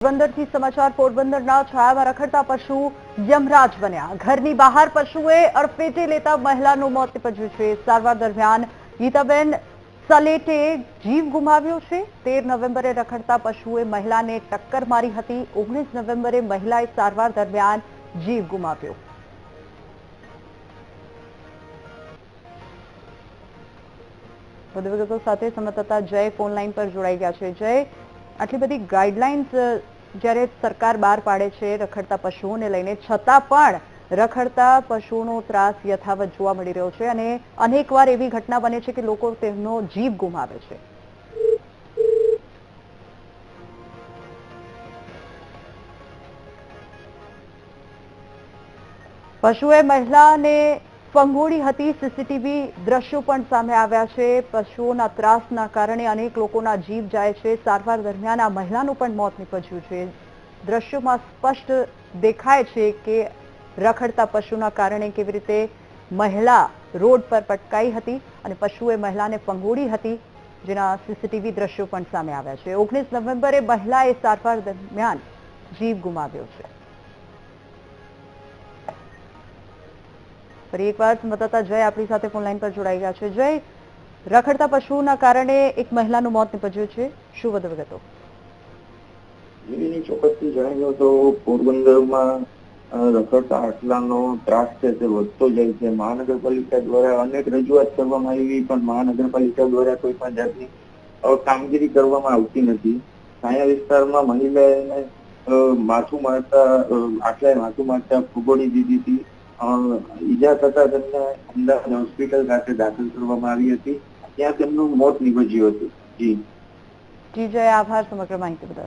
પોરબંદરથી સમાચાર પોરબંદરના છાયામાં રખડતા પશુ યમરાજ બન્યા. ઘરની બહાર પશુએ અડફેટે લેતા મહિલાનું મોત નિપજ્યું છે. સારવાર દરમિયાન ગીતાબેન સલેટે જીવ ગુમાવ્યો છે. તેર નવેમ્બરે રખડતા પશુએ મહિલાને ટક્કર મારી હતી. ઓગણીસ નવેમ્બરે મહિલાએ સારવાર દરમિયાન જીવ ગુમાવ્યો. વધુ વિગતો સાથે સંવાદદાતા જય ફોન લાઈન પર જોડાઈ ગયા છે. જય આટલી બધી ગાઈડલાઇન્સ જ્યારે સરકાર બહાર પાડે છે રખડતા પશુઓને લઈને, છતાં પણ રખડતા પશુઓનો ત્રાસ યથાવત જોવા મળી રહ્યો છે અને અનેકવાર એવી ઘટના બને છે કે લોકો તેમનો જીવ ગુમાવે છે. પશુએ મહિલાને ફંગોળી હતી, સીસીટીવી દ્રશ્યો પણ સામે આવ્યા છે. પશુઓના ત્રાસના કારણે અનેક લોકોના જીવ જાય છે. સારવાર દરમિયાન આ મહિલાનું પણ મોત નીપજ્યું છે. દ્રશ્યોમાં સ્પષ્ટ દેખાય છે કે રખડતા પશુના કારણે કેવી રીતે મહિલા રોડ પર પટકાઈ હતી અને પશુએ મહિલાને ફંગોળી હતી, જેના સીસીટીવી દ્રશ્યો પણ સામે આવ્યા છે. ઓગણીસ નવેમ્બરે મહિલાએ સારવાર દરમિયાન જીવ ગુમાવ્યો છે. ફરી એકવાર મતદાતા જય આપણી સાથે ફોન લાઈન પર જોડાઈ ગયા છે. જય રખડતા પશુના કારણે એક મહિલાનું મોત નિપજ્યું છે. શું વધુ વિગતો? ચોક્કસથી જણાવ્યું તો પોરબંદરમાં રખડતા આટલાનો ત્રાસ છે તે વધતો જાય છે. મહાનગરપાલિકા દ્વારા અનેક રજૂઆત કરવામાં આવી પણ મહાનગરપાલિકા દ્વારા કોઈ પણ જાતની કામગીરી કરવામાં આવતી નથી. સાયા વિસ્તારમાં મહિલાને માથું મારતા આટલાએ માથું મારતા ફૂગોડી દીધી હતી. ઈજા થતા તેમને અમદાવાદ હોસ્પિટલ ખાતે દાખલ કરવામાં આવી હતી. ત્યાં તેમનું મોત નીપજ્યું હતું. જી. જી, જય આભાર, સમગ્ર માહિતી બદલ.